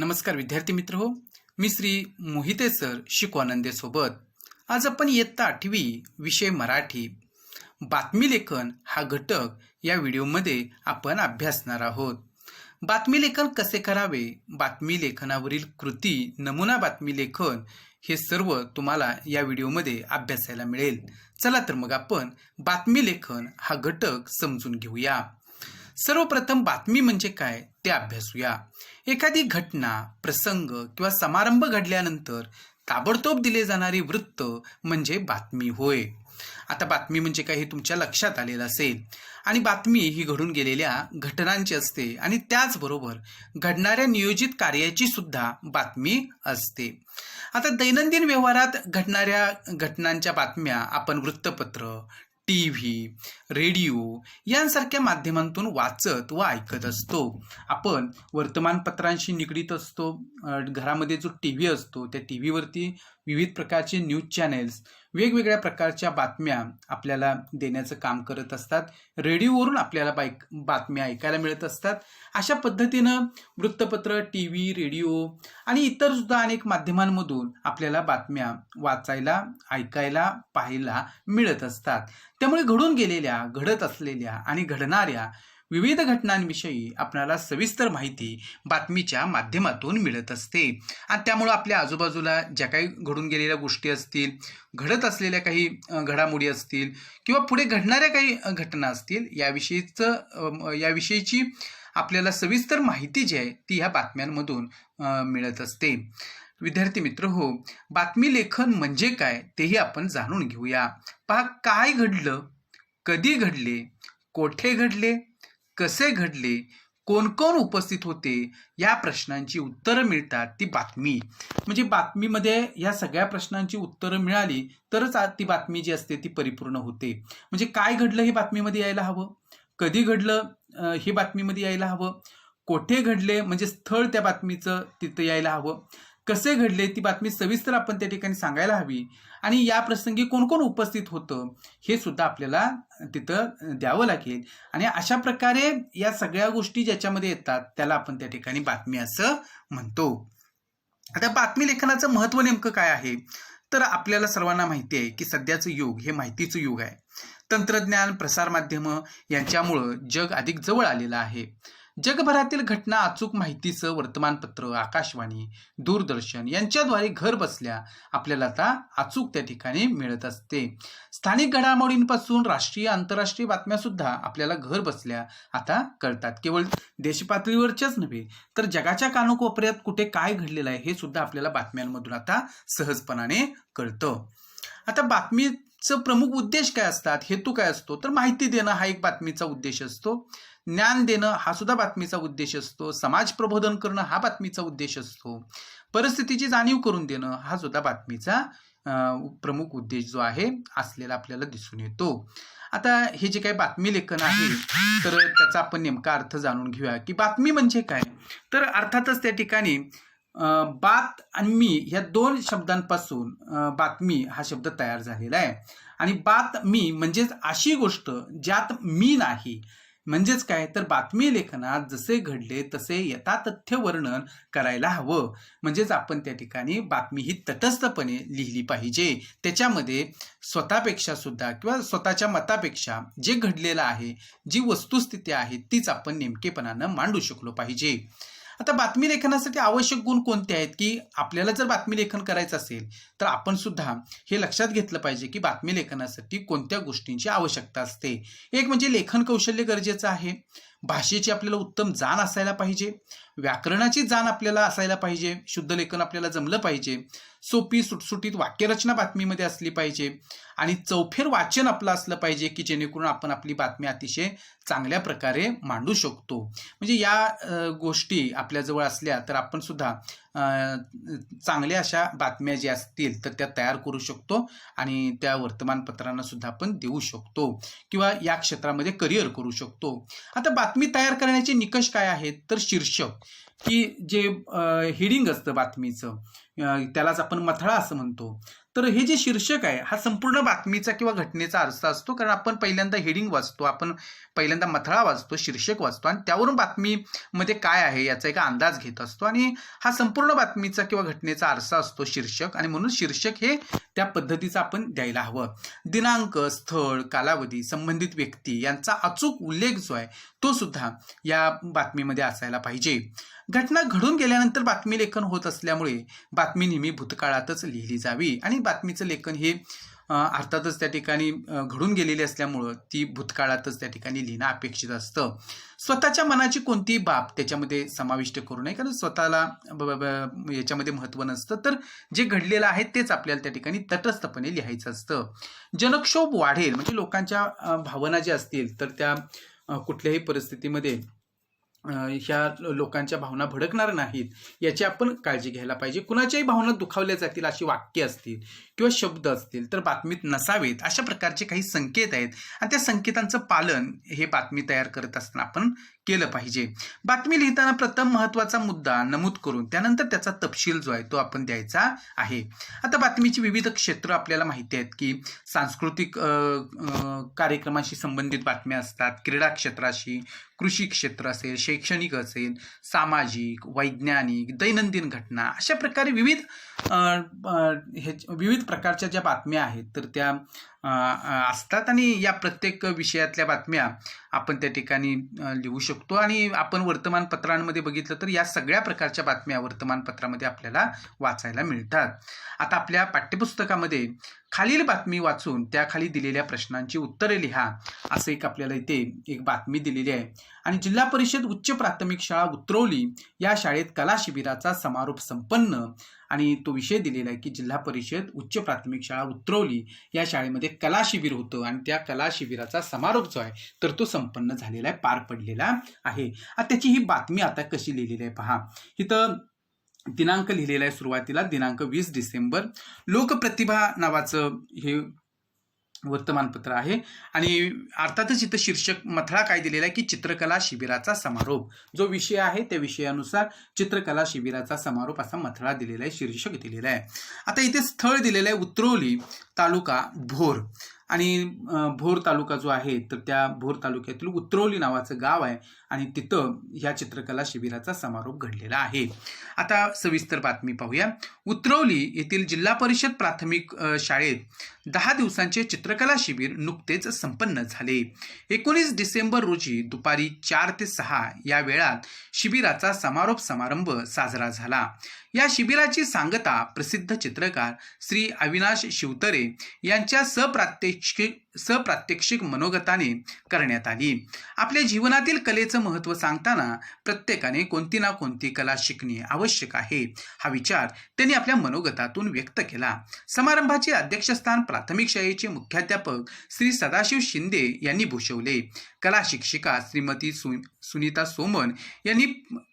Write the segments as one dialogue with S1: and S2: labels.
S1: नमस्कार विद्यार्थी मित्र हो. मी श्री मोहिते सर शिकवानंदे सोबत. आज आपण इयत्ता आठवी विषय मराठी. बातमी लेखन हा घटक या व्हिडिओमध्ये आपण अभ्यासणार आहोत. बातमी लेखन कसे करावे? बातमी लेखनावरील कृती नमुना बातमी लेखन हे सर्व तुम्हाला या व्हिडिओमध्ये अभ्यासायला मिळेल. चला तर मग आपण बातमी लेखन हा घटक समजून घेऊया. सर्वप्रथम बातमी म्हणजे काय ते अभ्यासूया. एखादी घटना प्रसंग किंवा समारंभ घडल्यानंतर ताबडतोब दिले जाणारी वृत्त म्हणजे बातमी होय. आता बातमी म्हणजे काय हे तुमच्या लक्षात आलेलं असेल. आणि बातमी ही घडून गेलेल्या घटनांची असते आणि त्याचबरोबर घडणाऱ्या नियोजित कार्याची सुद्धा बातमी असते. आता दैनंदिन व्यवहारात घडणाऱ्या घटनांच्या बातम्या आपण वृत्तपत्र टी व्ही रेडिओ यांसारख्या माध्यमांतून वाचत व ऐकत असतो. आपण वर्तमानपत्रांशी निगडीत असतो घरामध्ये जो टी व्ही असतो त्या टी व्हीवरती विविध प्रकारचे न्यूज चॅनेल्स वेगवेगळ्या प्रकारच्या बातम्या आपल्याला देण्याचं काम करत असतात. रेडिओवरून आपल्याला बाईक बातम्या ऐकायला मिळत असतात. अशा पद्धतीनं वृत्तपत्र टी व्ही रेडिओ आणि इतर सुद्धा अनेक माध्यमांमधून आपल्याला बातम्या वाचायला ऐकायला पाहायला मिळत असतात. त्यामुळे घडून गेलेल्या घडत असलेल्या आणि घडणाऱ्या विविध घटनांविषयी आपल्याला सविस्तर माहिती बातमीच्या माध्यमातून मिळत असते. आणि त्यामुळं आपल्या आजूबाजूला ज्या काही घडून गेलेल्या गोष्टी असतील घडत असलेल्या काही घडामोडी असतील किंवा पुढे घडणाऱ्या काही घटना असतील याविषयीचं याविषयीची आपल्याला सविस्तर माहिती जी आहे ती ह्या बातम्यांमधून मिळत असते. विद्यार्थी मित्र हो बातमी लेखन म्हणजे काय तेही आपण जाणून घेऊया. पहा काय घडलं कधी घडले कोठे घडले कसे घडले कोण कोण उपस्थित होते या प्रश्नांची उत्तरं मिळतात ती बातमी. म्हणजे बातमीमध्ये या सगळ्या प्रश्नांची उत्तरं मिळाली तरच ती बातमी जी असते ती परिपूर्ण होते. म्हणजे काय घडलं हे बातमीमध्ये यायला हवं? कधी घडलं हे बातमीमध्ये यायला हवं? कोठे घडले? म्हणजे स्थळ त्या बातमीचं तिथं यायला हवं? कसे घडले ती बातमी सविस्तर आपण त्या ठिकाणी सांगायला हवी. आणि या प्रसंगी कोण कोण उपस्थित होतं हे सुद्धा आपल्याला तिथं द्यावं लागेल. आणि अशा प्रकारे या सगळ्या गोष्टी ज्याच्यामध्ये येतात त्याला आपण त्या ठिकाणी बातमी असं म्हणतो. आता बातमी लेखनाचं महत्त्व नेमकं काय आहे? तर आपल्याला सर्वांना माहिती आहे की सध्याचं युग हे माहितीचं युग आहे. तंत्रज्ञान प्रसारमाध्यमं यांच्यामुळं जग अधिक जवळ आलेलं आहे. जगभरातील घटना अचूक माहितीचं वर्तमानपत्र आकाशवाणी दूरदर्शन यांच्याद्वारे घर बसल्या आपल्याला आता अचूक त्या ठिकाणी मिळत असते. स्थानिक घडामोडींपासून राष्ट्रीय आंतरराष्ट्रीय बातम्या सुद्धा आपल्याला घर बसल्या आता कळतात. केवळ देशपातळीवरच्याच नव्हे तर जगाच्या कानोकोपऱ्यात कुठे काय घडलेलं आहे हे सुद्धा आपल्याला बातम्यांमधून आता सहजपणाने कळतं. आता चं प्रमुख उद्देश काय असतात? हेतू काय असतो? तर माहिती देणं हा एक बातमीचा उद्देश असतो. ज्ञान देणं हा सुद्धा बातमीचा उद्देश असतो. समाज प्रबोधन करणं हा बातमीचा उद्देश असतो. परिस्थितीची जाणीव करून देणं हा सुद्धा बातमीचा प्रमुख उद्देश जो आहे असलेला आपल्याला दिसून येतो. आता हे जे काही बातमी लेखन आहे तर त्याचा आपण नेमका अर्थ जाणून घेऊया की बातमी म्हणजे काय? तर अर्थातच त्या ठिकाणी बात आणि मी ह्या दोन शब्दांपासून बातमी हा शब्द तयार झालेला आहे. आणि बात मी म्हणजेच अशी गोष्ट ज्यात मी नाही. म्हणजेच काय? तर बातमी लेखनात जसे घडले तसे यथातथ्य वर्णन करायला हवं. म्हणजेच आपण त्या ठिकाणी बातमी ही तटस्थपणे लिहिली पाहिजे. त्याच्यामध्ये स्वतःपेक्षा सुद्धा किंवा स्वतःच्या मतापेक्षा जे घडलेलं आहे जी वस्तुस्थिती आहे तीच आपण नेमकेपणानं मांडू शकलो पाहिजे. आता बातमी लेखनासाठी आवश्यक गुण कोणते आहेत? की आपल्याला जर बातमी लेखन करायचं असेल तर आपण सुद्धा हे लक्षात घेतलं पाहिजे की बातमी लेखनासाठी कोणत्या गोष्टींची आवश्यकता असते. एक म्हणजे लेखन कौशल्य गरजेचं आहे. भाषेची आपल्याला उत्तम जाण असायला पाहिजे. व्याकरणाची जाण आपल्याला असायला पाहिजे. शुद्ध लेखन आपल्याला जमलं पाहिजे. सोपी सुटसुटीत वाक्यरचना बातमीमध्ये असली पाहिजे. आणि चौफेर वाचन आपलं असलं पाहिजे की जेणेकरून आपण आपली बातमी अतिशय चांगल्या प्रकारे मांडू शकतो. म्हणजे या गोष्टी आपल्याजवळ असल्या तर आपण सुद्धा चांगल्या अशा बातम्या ज्या असतील तर त्या तयार करू शकतो आणि त्या वर्तमानपत्रांना सुद्धा आपण देऊ शकतो किंवा या क्षेत्रामध्ये करिअर करू शकतो. आता बातमी तयार करण्याचे निकष काय आहेत? तर शीर्षक. की जे हेडिंग असतं बातमीचं त्यालाच आपण मथळा असं म्हणतो. तर हे जे शीर्षक आहे हा संपूर्ण बातमीचा किंवा घटनेचा अर्थ असतो कारण आपण पहिल्यांदा हेडिंग वाचतो आपण पहिल्यांदा मथळा वाचतो शीर्षक वाचतो आणि त्यावरून बातमीमध्ये काय आहे याचा एक अंदाज घेत असतो. आणि हा संपूर्ण बातमीचा किंवा घटनेचा आरसा असतो शीर्षक आणि म्हणून शीर्षक हे त्या पद्धतीचं आपण द्यायला हवं. दिनांक स्थळ कालावधी संबंधित व्यक्ती यांचा अचूक उल्लेख जो आहे तो सुद्धा या बातमीमध्ये असायला पाहिजे. घटना घडून गेल्यानंतर बातमी लेखन होत असल्यामुळे बातमी नेहमी भूतकाळातच लिहिली जावी आणि बातमीचं लेखन हे अर्थातच त्या ठिकाणी घडून गेलेली असल्यामुळं ती भूतकाळातच त्या ठिकाणी लिहिणं अपेक्षित असतं. स्वतःच्या मनाची कोणतीही बाब त्याच्यामध्ये समाविष्ट करू नये कारण स्वतःला ब- ब- याच्यामध्ये महत्त्व नसतं. तर जे घडलेलं आहे तेच आपल्याला त्या ठिकाणी तटस्थपणे लिहायचं असतं. जनक्षोभ वाढेल म्हणजे लोकांच्या भावना ज्या असतील तर त्या कुठल्याही परिस्थितीमध्ये ह्या लोकांच्या भावना भडकणार नाहीत याची आपण काळजी घ्यायला पाहिजे. कुणाच्याही भावना दुखावल्या जातील अशी वाक्य असतील किंवा शब्द असतील तर बातमीत नसावेत अशा प्रकारचे काही संकेत आहेत. आणि त्या संकेतांचं पालन हे बातमी तयार करत असताना आपण केलं पाहिजे. बातमी लिहिताना प्रथम महत्त्वाचा मुद्दा नमूद करून त्यानंतर त्याचा तपशील जो आहे तो आपण द्यायचा आहे. आता बातमीची विविध क्षेत्र आपल्याला माहिती आहेत की सांस्कृतिक कार्यक्रमाशी संबंधित बातम्या असतात क्रीडा क्षेत्राशी कृषी क्षेत्र असेल शैक्षणिक असेल सामाजिक वैज्ञानिक दैनंदिन घटना अशा प्रकारे विविध हे विविध प्रकारच्या ज्या बातम्या आहेत तर त्या असतात. आणि या प्रत्येक विषयातल्या बातम्या आपण त्या ठिकाणी लिहू शकतो. आणि आपण वर्तमानपत्रांमध्ये बघितलं तर या सगळ्या प्रकारच्या बातम्या वर्तमानपत्रामध्ये आपल्याला वाचायला मिळतात. आता आपल्या पाठ्यपुस्तकामध्ये खालील बातमी वाचून त्याखाली दिलेल्या प्रश्नांची उत्तरे लिहा असं एक आपल्याला इथे एक बातमी दिलेली आहे. आणि जिल्हा परिषद उच्च प्राथमिक शाळा उतरवली या शाळेत कला शिबिराचा समारोप संपन्न. आणि तो विषय दिलेला आहे की जिल्हा परिषद उच्च प्राथमिक शाळा उतरवली या शाळेमध्ये कला शिबिर होतं आणि त्या कला शिबिराचा समारोप जो आहे तर तो संपन्न झालेला आहे पार पडलेला आहे. त्याची ही बातमी आता कशी लिहिलेली आहे पहा. इथं दिनांक लिहिलेला आहे सुरुवातीला दिनांक वीस डिसेंबर. लोकप्रतिभा नावाचं हे वर्तमानपत्र आहे. आणि अर्थातच इथं शीर्षक मथळा काय दिलेला आहे की चित्रकला शिबिराचा समारोप. जो विषय आहे त्या विषयानुसार चित्रकला शिबिराचा समारोप असा मथळा दिलेला आहे शीर्षक दिलेला आहे. आता इथे स्थळ दिलेलं आहे उतरवली. तालुका भोर. आणि भोर तालुका जो आहे तर त्या भोर तालुक्यातील उतरवली नावाचं गाव आहे आणि तिथं ह्या चित्रकला शिबिराचा समारोप घडलेला आहे. आता सविस्तर बातमी पाहूया. उतरवली येथील जिल्हा परिषद प्राथमिक शाळेत दहा दिवसांचे चित्रकला शिबिर नुकतेच संपन्न झाले. एकोणीस डिसेंबर रोजी दुपारी चार ते सहा या वेळात शिबिराचा समारोप समारंभ साजरा झाला. या शिबिराची सांगता प्रसिद्ध चित्रकार श्री अविनाश शिवतरे यांच्या सप्रात्यक्षिक सप्रात्यक्षिक मनोगताने करण्यात आली. आपल्या जीवनातील कलेचं महत्त्व सांगताना प्रत्येकाने कोणती ना कोणती कला शिकणे आवश्यक आहे हा विचार त्यांनी आपल्या मनोगतातून व्यक्त केला. समारंभाचे अध्यक्षस्थान प्राथमिक शाळेचे मुख्याध्यापक श्री सदाशिव शिंदे यांनी भूषवले. कला शिक्षिका श्रीमती सु सुनीता सोमन यांनी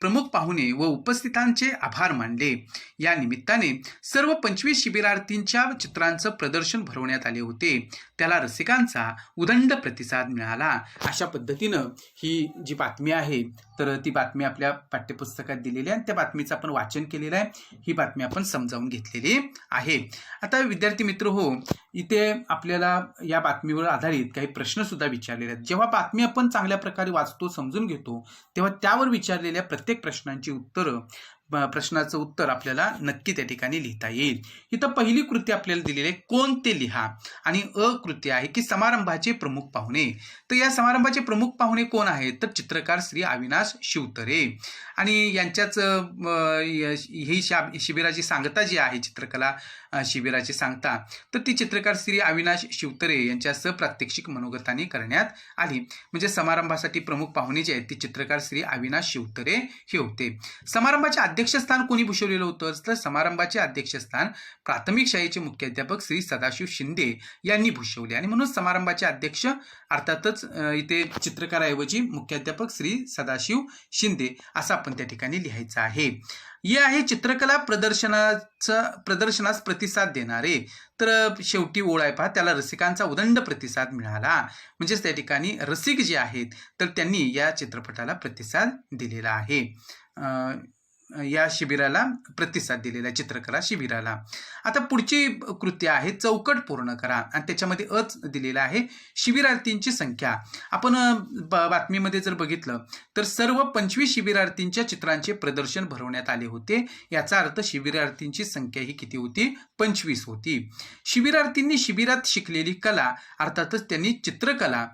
S1: प्रमुख पाहुणे व उपस्थितांचे आभार मानले. या निमित्ताने सर्व पंचवीस शिबिरार्थींच्या चित्रांचं प्रदर्शन भरवण्यात आले होते. त्याला रसिका नागरिकांचा उदंड प्रतिसाद मिळाला. अशा पद्धतीनं ही जी बातमी आहे तर ती बातमी आपल्या पाठ्यपुस्तकात दिलेली आहे आणि त्या बातमीचं आपण वाचन केलेलं आहे. ही बातमी आपण समजावून घेतलेली आहे. आता विद्यार्थी मित्र हो इथे आपल्याला या बातमीवर आधारित काही प्रश्नसुद्धा विचारलेले आहेत. जेव्हा बातमी आपण चांगल्या प्रकारे वाचतो समजून घेतो तेव्हा त्यावर विचारलेल्या प्रत्येक प्रश्नांची उत्तरं प्रश्नाचं उत्तर आपल्याला नक्की त्या ठिकाणी लिहिता येईल. इथं पहिली कृती आपल्याला दिलेली आहे कोण ते लिहा? आणि अ कृती आहे की समारंभाचे प्रमुख पाहुणे. तर या समारंभाचे प्रमुख पाहुणे कोण आहेत? तर चित्रकार श्री अविनाश शिवतरे. आणि यांच्याच ही शा शिबिराची सांगता जी आहे चित्रकला शिबिराची सांगता तर ती चित्रकार श्री अविनाश शिवतरे यांच्या सप्रात्यक्षिक मनोगताने करण्यात आली. म्हणजे समारंभासाठी प्रमुख पाहुणे जे आहेत ते चित्रकार श्री अविनाश शिवतरे हे होते. समारंभाचे अध्यक्षस्थान कोणी भूषवलेलं होतं? तर समारंभाचे अध्यक्षस्थान प्राथमिक शाळेचे मुख्याध्यापक श्री सदाशिव शिंदे यांनी भूषवले. आणि म्हणून समारंभाचे अध्यक्ष अर्थातच इथे चित्रकाराऐवजी मुख्याध्यापक श्री सदाशिव शिंदे असं आपण त्या ठिकाणी लिहायचं आहे. हे आहे चित्रकला प्रदर्शनाचं प्रदर्शनास प्रतिसाद देणारे. तर शेवटी ओळ आहे पहा त्याला रसिकांचा उदंड प्रतिसाद मिळाला. म्हणजेच त्या ठिकाणी रसिक जे आहेत तर त्यांनी या चित्रपटाला प्रतिसाद दिलेला आहे. या शिबिराला प्रतिसाद दिलेला आहे चित्रकला शिबिराला. आता पुढची कृती आहे चौकट पूर्ण करा. आणि त्याच्यामध्ये अच दिलेला आहे शिबिरार्थींची संख्या. आपण ब- बातमीमध्ये जर बघितलं तर सर्व पंचवीस शिबिरार्थींच्या चित्रांचे प्रदर्शन भरवण्यात आले होते. याचा अर्थ शिबिरार्थींची संख्या ही किती होती? पंचवीस होती. शिबिरार्थींनी शिबिरात शिकलेली कला अर्थातच त्यांनी चित्रकला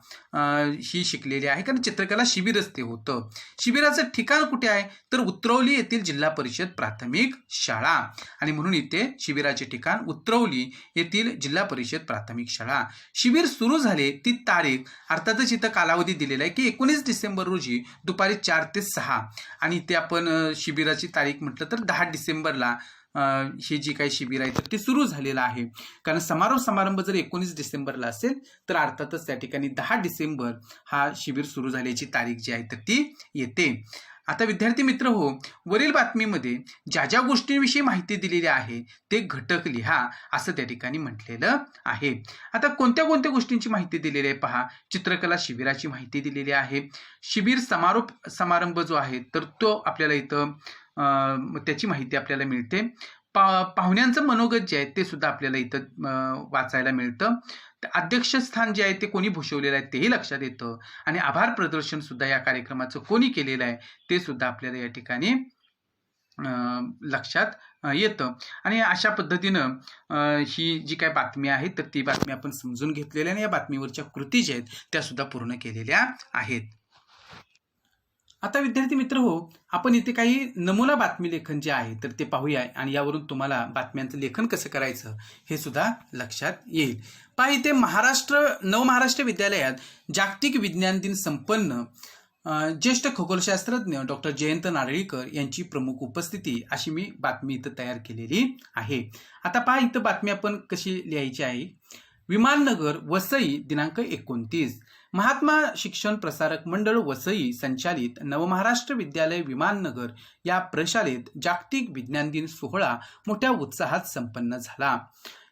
S1: ही शिकलेली आहे. कारण चित्रकला शिबिरच ते होतं. शिबिराचं ठिकाण कुठे आहे? तर उतरवली येथील जिल्हा परिषद प्राथमिक शाळा. आणि म्हणून इथे शिबिराचे ठिकाण उतरवली येथील जिल्हा परिषद प्राथमिक शाळा. शिबिर सुरू झाले ती तारीख अर्थातच इथं कालावधी दिलेला आहे की एकोणीस डिसेंबर रोजी दुपारी चार ते सहा. आणि इथे आपण शिबिराची तारीख म्हटलं तर दहा डिसेंबरला हे जी काही शिबिर आहे तर ते सुरू झालेलं आहे. कारण समारोह समारंभ जर एकोणीस डिसेंबरला असेल तर अर्थातच त्या ठिकाणी दहा डिसेंबर हा शिबिर सुरू झाल्याची तारीख जी आहे तर ती येते. आता विद्यार्थी मित्र हो वरील बातमीमध्ये ज्या ज्या गोष्टींविषयी माहिती दिलेली आहे ते घटक लिहा असं त्या ठिकाणी म्हटलेलं आहे. आता कोणत्या कोणत्या गोष्टींची माहिती दिलेली आहे पहा. चित्रकला शिबिराची माहिती दिलेली आहे. शिबिर समारोप समारंभ जो आहे तर तो आपल्याला इथं त्याची माहिती आपल्याला मिळते. पा पाहुण्यांचं मनोगत जे आहे ते सुद्धा आपल्याला इथं वाचायला मिळतं. अध्यक्षस्थान जे आहे ते कोणी भूषवलेलं आहे तेही लक्षात येतं. आणि आभार प्रदर्शन सुद्धा या कार्यक्रमाचं कोणी केलेलं आहे ते सुद्धा आपल्याला या ठिकाणी लक्षात येतं. आणि अशा पद्धतीनं ही जी काय बातमी आहे तर ती बातमी आपण समजून घेतलेली आणि या बातमीवरच्या कृती ज्या आहेत त्या सुद्धा पूर्ण केलेल्या आहेत. आता विद्यार्थी मित्र हो आपण इथे काही नमुना बातमी लेखन जे आहे तर ते पाहूया आणि यावरून तुम्हाला बातम्यांचं लेखन कसं करायचं हे सुद्धा लक्षात येईल. पहा इथे महाराष्ट्र नवमहाराष्ट्र विद्यालयात जागतिक विज्ञान दिन संपन्न ज्येष्ठ खगोलशास्त्रज्ञ डॉक्टर जयंत नारळीकर यांची प्रमुख उपस्थिती अशी मी बातमी इथं तयार केलेली आहे. आता पहा इथं बातमी आपण कशी लिहायची आहे. विमाननगर वसई दिनांक एकोणतीस. महात्मा शिक्षण प्रसारक मंडळ वसई संचालित नवमहाराष्ट्र विद्यालय विमाननगर या प्रशालेत जागतिक विज्ञान दिन सोहळा मोठ्या उत्साहात संपन्न झाला.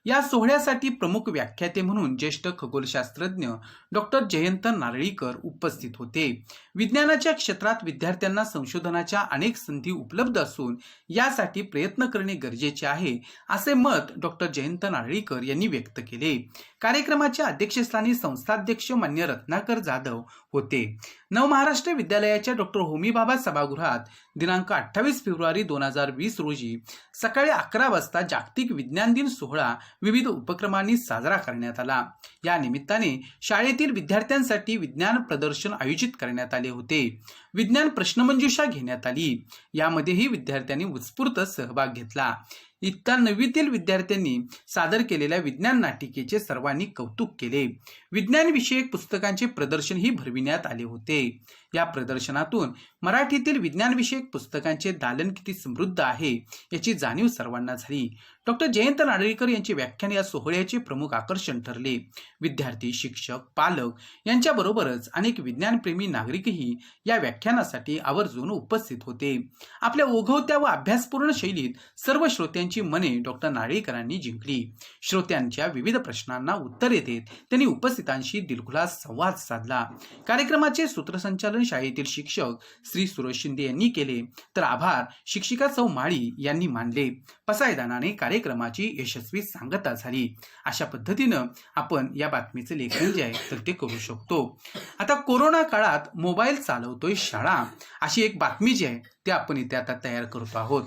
S1: या सोहळ्यासाठी प्रमुख व्याख्याते म्हणून ज्येष्ठ खगोलशास्त्रज्ञ डॉक्टर जयंत नारळीकर उपस्थित होते. विज्ञानाच्या क्षेत्रात विद्यार्थ्यांना संशोधनाच्या अनेक संधी उपलब्ध असून यासाठी प्रयत्न करणे गरजेचे आहे असे मत डॉक्टर जयंत नारळीकर यांनी व्यक्त केले. कार्यक्रमाच्या अध्यक्षस्थानी संस्थाध्यक्ष मान्य रत्नाकर जाधव होते. नवमहाराष्ट्र विद्यालयाच्या डॉक्टर होमीबाबा सभागृहात दिनांक अठ्ठावीस फेब्रुवारी दोन हजार वीस रोजी सकाळी अकरा वाजता जागतिक विज्ञान दिन सोहळा विविध उपक्रमांनी साजरा करण्यात आला. या निमित्ताने शाळेतील विद्यार्थ्यांसाठी विज्ञान प्रदर्शन आयोजित करण्यात आले. होते. विज्ञान प्रश्नमंजुषा घेण्यात आली. यामध्येही विद्यार्थ्यांनी उत्स्फूर्त सहभाग घेतला. इतका नववीतील विद्यार्थ्यांनी सादर केलेल्या विज्ञान नाटिकेचे सर्वांनी कौतुक केले. विज्ञान विषयक पुस्तकांचे प्रदर्शनही भरविण्यात आले होते. या प्रदर्शनातून मराठीतील विज्ञानविषयक पुस्तकांचे दालन किती समृद्ध आहे याची जाणीव सर्वांना झाली. डॉक्टर जयंत नारळीकर यांचे व्याख्यान या सोहळ्याचे प्रमुख आकर्षण ठरले. विद्यार्थी शिक्षक पालक यांच्याबरोबरच अनेक विज्ञानप्रेमी नागरिकही या व्याख्यानासाठी आवर्जून उपस्थित होते. आपल्या ओघवत्या व अभ्यासपूर्ण शैलीत सर्व श्रोत्यांची मने डॉक्टर नारळीकरांनी जिंकली. श्रोत्यांच्या विविध प्रश्नांना उत्तरे देत त्यांनी उपस्थितांशी दिलखुलास संवाद साधला. कार्यक्रमाचे सूत्रसंचालन शाळेतील शिक्षक श्री सुरेश शिंदे यांनी केले. तर आभार. शिक्षिका सौ माळी यांनी मानले. पसायदानाने कार्यक्रमाची यशस्वी सांगता झाली. अशा पद्धतीनं आपण या बातमीचे लेखन जे आहे तर ते करू शकतो. आता कोरोना काळात मोबाईल चालवतोय शाळा. अशी एक बातमी जी आहे ते आपण इथे आता तयार करतो आहोत.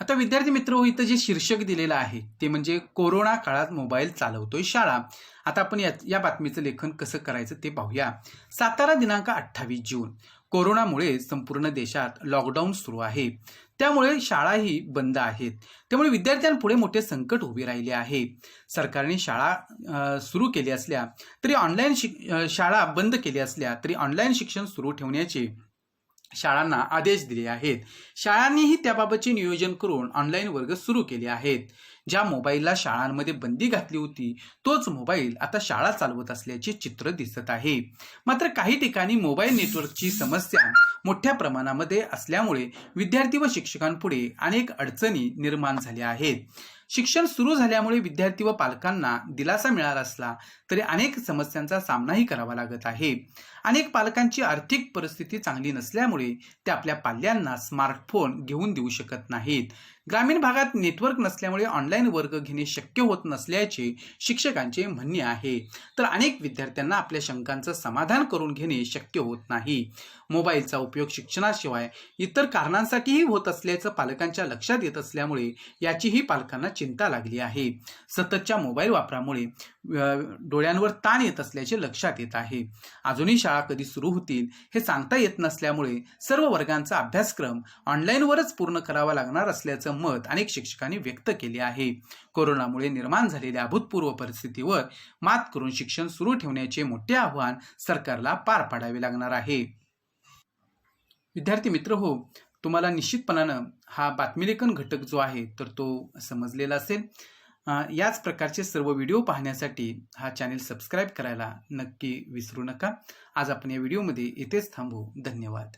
S1: आता विद्यार्थी मित्र हो इथं जे शीर्षक दिलेलं आहे ते म्हणजे कोरोना काळात मोबाईल चालवतोय शाळा. आता आपण या या बातमीचं लेखन कसं करायचं ते पाहूया. सातारा दिनांक अठ्ठावीस जून. कोरोनामुळे संपूर्ण देशात लॉकडाऊन सुरू आहे. त्यामुळे शाळाही बंद आहेत. त्यामुळे विद्यार्थ्यांपुढे मोठे संकट उभे राहिले आहे. सरकारने शाळा सुरू केली असल्या तरी ऑनलाईन शिक शाळा बंद केली असल्या तरी ऑनलाईन शिक्षण सुरू ठेवण्याचे शाळांना आदेश दिले आहेत. शाळांनीही त्याबाबतचे नियोजन करून ऑनलाईन वर्ग सुरू केले आहेत. ज्या मोबाईलला शाळांमध्ये बंदी घातली होती तोच मोबाईल आता शाळा चालवत असल्याचे चित्र दिसत आहे. मात्र काही ठिकाणी मोबाईल नेटवर्कची समस्या मोठ्या प्रमाणामध्ये असल्यामुळे विद्यार्थी व शिक्षकांपुढे अनेक अडचणी निर्माण झाल्या आहेत. शिक्षण सुरू झाल्यामुळे विद्यार्थी व पालकांना दिलासा मिळाला असला तरी अनेक समस्यांचा सामनाही करावा लागत आहे. अनेक पालकांची आर्थिक परिस्थिती चांगली नसल्यामुळे ते आपल्या पाल्यांना स्मार्टफोन घेऊन देऊ शकत नाहीत. ग्रामीण भागात नेटवर्क नसल्यामुळे ऑनलाईन वर्ग घेणे शक्य होत नसल्याचे शिक्षकांचे म्हणणे आहे. तर अनेक विद्यार्थ्यांना आपल्या शंकांचं समाधान करून घेणे शक्य होत नाही. मोबाईलचा उपयोग शिक्षणाशिवाय इतर कारणांसाठीही होत असल्याचं पालकांच्या लक्षात येत असल्यामुळे याचीही पालकांना चिंता लागली आहे. सततच्या मोबाईल वापरामुळे डोळ्यांवर ताण येत असल्याचे लक्षात येत आहे. अजूनही शाळा कधी सुरू होतील हे सांगता येत नसल्यामुळे सर्व वर्गांचा अभ्यासक्रम ऑनलाईनवरच पूर्ण करावा लागणार असल्याचं मत अनेक शिक्षकांनी व्यक्त केले आहे. कोरोनामुळे निर्माण झालेल्या अभूतपूर्व परिस्थितीवर मात करून शिक्षण सुरू ठेवण्याचे मोठे आव्हान सरकारला पार पाडावे लागणार आहे. विद्यार्थी मित्र हो तुम्हाला निश्चितपणानं हा बातमीलेखन घटक जो आहे तर तो समजलेला असेल. याच प्रकारचे सर्व व्हिडिओ पाहण्यासाठी हा चॅनेल सबस्क्राईब करायला नक्की विसरू नका. आज आपण या व्हिडिओमध्ये इथेच थांबू. धन्यवाद.